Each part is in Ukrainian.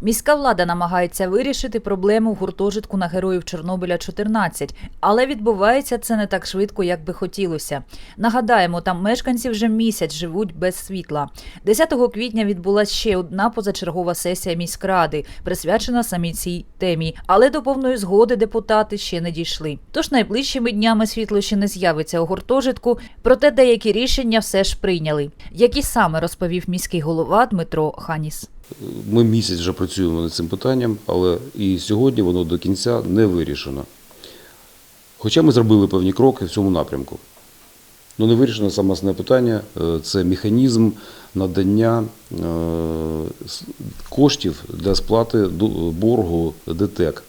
Міська влада намагається вирішити проблему гуртожитку на героїв Чорнобиля 14, але відбувається це не так швидко, як би хотілося. Нагадаємо, там мешканці вже місяць живуть без світла. 10 квітня відбулася ще одна позачергова сесія міськради, присвячена самій цій темі. Але до повної згоди депутати ще не дійшли. Тож найближчими днями світло ще не з'явиться у гуртожитку, проте деякі рішення все ж прийняли. Які саме розповів міський голова Дмитро Ханіс. Ми місяць вже працюємо над цим питанням, але і сьогодні воно до кінця не вирішено. Хоча ми зробили певні кроки в цьому напрямку. Ну, не вирішено саме основне питання е, це механізм надання е, коштів для сплати боргу ДТЕК.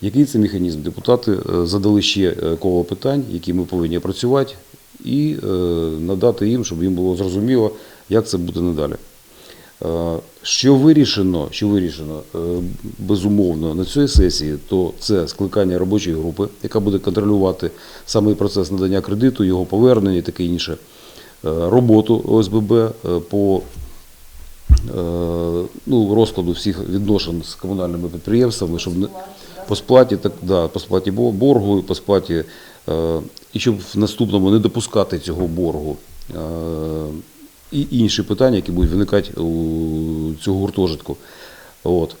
Який це механізм? Депутати е, задали ще коло питань, які ми повинні опрацювати, і надати їм, щоб їм було зрозуміло, як це буде надалі. Е, Що вирішено, що вирішено е, безумовно на цій сесії, то це скликання робочої групи, яка буде контролювати саме процес надання кредиту, його повернення і таке інше. Е, Роботу ОСББ по ну, розкладу всіх відношень з комунальними підприємствами, щоб по сплаті, так, да, по сплаті боргу, по сплаті, і щоб в наступному не допускати цього боргу. І інші питання, які будуть виникати у цього гуртожитку. От.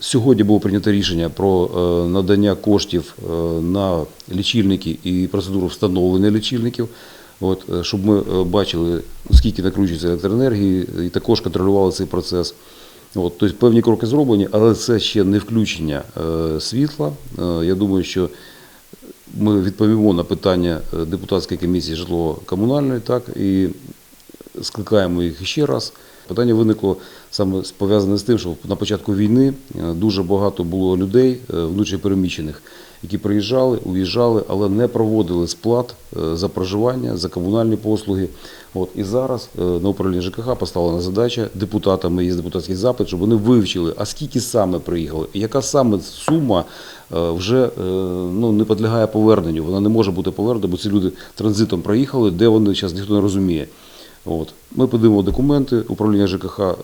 Сьогодні було прийнято рішення про е, надання коштів е, на лічильники і процедуру встановлення лічильників, от, е, щоб ми бачили, скільки накручується електроенергії, і також контролювали цей процес. От, тобто певні кроки зроблені, але це ще не включення світла. Я думаю, що ми відповімо на питання депутатської комісії житлово-комунальної, так, і скликаємо їх ще раз. Питання виникло саме пов'язане з тим, що на початку війни е, дуже багато було людей е, внутрішньопереміщених, які приїжджали, уїжджали, але не проводили сплат е, за проживання, за комунальні послуги. От і зараз на управління ЖКХ поставлена задача депутатами є депутатський запит, щоб вони вивчили, а скільки саме приїхали, і яка саме сума вже ну, не підлягає поверненню. Вона не може бути повернена, бо ці люди транзитом проїхали, де вони зараз ніхто не розуміє. От. Ми подивимо документи, управління ЖКХ е,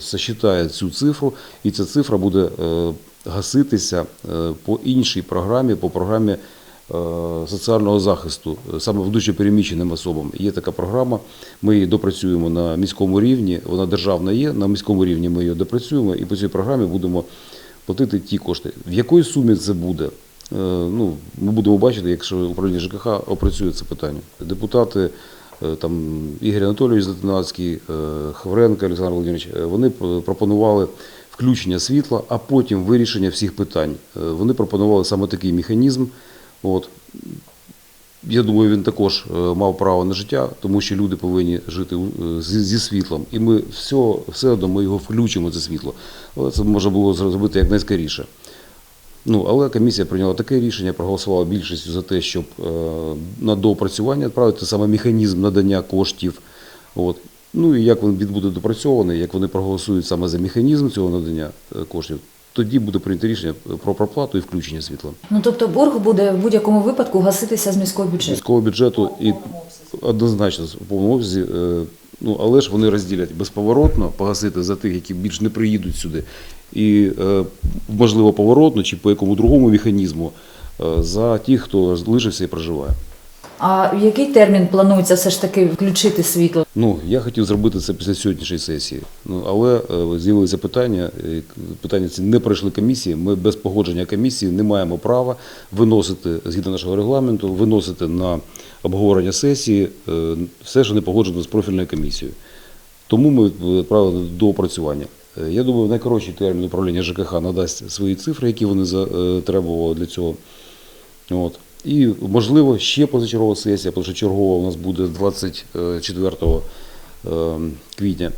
сосчитає цю цифру, і ця цифра буде е, гаситися е, по іншій програмі, по програмі е, соціального захисту, е, саме внутрішньопереміщеним особам. Є така програма, ми її допрацюємо на міському рівні, вона державна є, на міському рівні ми її допрацюємо і по цій програмі будемо платити ті кошти. В якої сумі це буде? Е, Ну, ми будемо бачити, якщо управління ЖКХ опрацює це питання. Депутати там Ігор Анатолійович Затинацький, е, Хавренко Олександр Володимирович, е, вони пропонували включення світла, а потім вирішення всіх питань. Е, Вони пропонували саме такий механізм. От. Я думаю, він також е, мав право на життя, тому що люди повинні жити е, зі, зі світлом. І ми все, все одно ми його включимо, це світло. Але це можна було зробити якнайскоріше. Ну, але комісія прийняла таке рішення, проголосувала більшістю за те, щоб е, на доопрацювання відправити саме механізм надання коштів. От. Ну і як він буде допрацьований, як вони проголосують саме за механізм цього надання е, коштів, тоді буде прийнято рішення про проплату і включення світла. Ну тобто борг буде в будь-якому випадку гаситися з міського бюджету. Міського бюджету і однозначно в повному обсязі. е, Ну, але ж вони розділять безповоротно погасити за тих, які більш не приїдуть сюди, і е, можливо поворотно чи по якому другому механізму е, за тих, хто залишився і проживає. А в який термін планується все ж таки включити світло? Ну, я хотів зробити це після сьогоднішньої сесії. Ну, але е, з'явилися питання. Питання ці не пройшли комісії. Ми без погодження комісії не маємо права виносити, згідно нашого регламенту, виносити на обговорення сесії все, що не погоджено з профільною комісією. Тому ми відправили до опрацювання. Е, Я думаю, в найкоротший термін управління ЖКХ надасть свої цифри, які вони затребували для цього. От. І, можливо, ще позачергова сесія, тому що чергова у нас буде 24 е, квітня.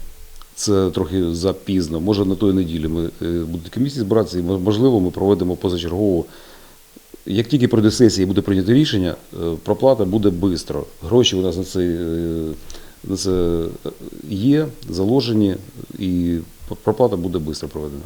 Це трохи запізно. Може, на той неділі ми е, будуть комісії збиратися, і можливо, ми проведемо позачергову. Як тільки пройде сесія і буде прийнято рішення, е, проплата буде швидко. Гроші у нас на це, е, на це є, заложені, і проплата буде швидко проведена.